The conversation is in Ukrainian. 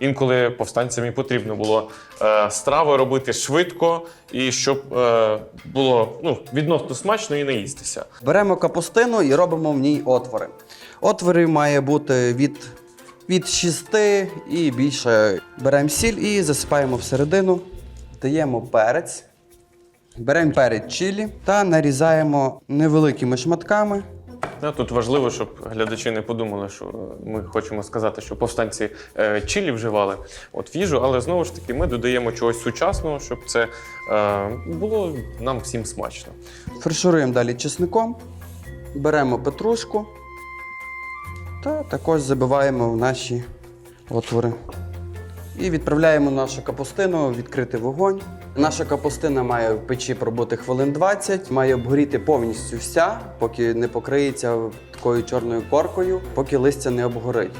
інколи повстанцям і потрібно було е, страви робити швидко і щоб е, було ну, відносно смачно і не їстися. Беремо капустину і робимо в ній отвори. Отвори має бути від, від 6 і більше. Беремо сіль і засипаємо всередину, даємо перець, беремо перець чилі та нарізаємо невеликими шматками. Ну, Тут важливо, щоб глядачі не подумали, що ми хочемо сказати, що повстанці е, чилі вживали от в їжу, але знову ж таки ми додаємо чогось сучасного, щоб це е, було нам всім смачно. Фаршируємо далі чесником, беремо петрушку та також забиваємо в наші отвори. І відправляємо нашу капустину відкрити вогонь. Наша капустина має в печі пробути хвилин 20, має обгоріти повністю вся, поки не покриється такою чорною коркою, поки листя не обгорить.